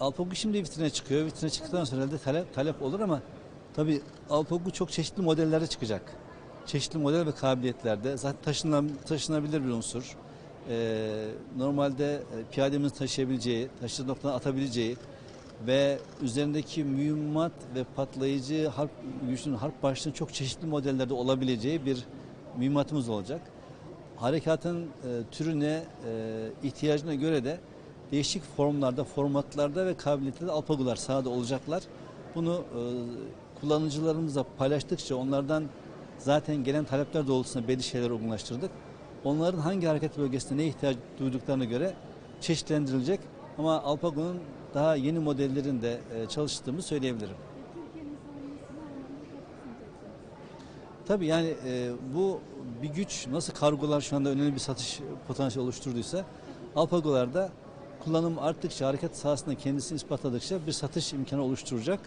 Alpago şimdi vitrine çıkıyor. Vitrine çıktıktan sonra herhalde talep, talep olur ama tabii Alpago çok çeşitli modellerde çıkacak. Çeşitli model ve kabiliyetlerde. Zaten taşınan, taşınabilir bir unsur. Ee, normalde e, piyademizin taşıyabileceği, taşıdığı noktadan atabileceği ve üzerindeki mühimmat ve patlayıcı harp gücünün harp başlığının çok çeşitli modellerde olabileceği bir mühimmatımız olacak. Harekatın e, türüne, e, ihtiyacına göre de değişik formlarda, formatlarda ve kabiliyette alpagular sahada olacaklar. Bunu e, kullanıcılarımızla paylaştıkça onlardan zaten gelen talepler doğrultusunda belli şeyler uygunlaştırdık. Onların hangi hareket bölgesinde ne ihtiyaç duyduklarına göre çeşitlendirilecek. Ama Alpago'nun daha yeni modellerinde e, çalıştığımı söyleyebilirim. Tabii yani e, bu bir güç nasıl kargolar şu anda önemli bir satış potansiyeli oluşturduysa Alpago'larda kullanım arttıkça hareket sahasında kendisini ispatladıkça bir satış imkanı oluşturacak.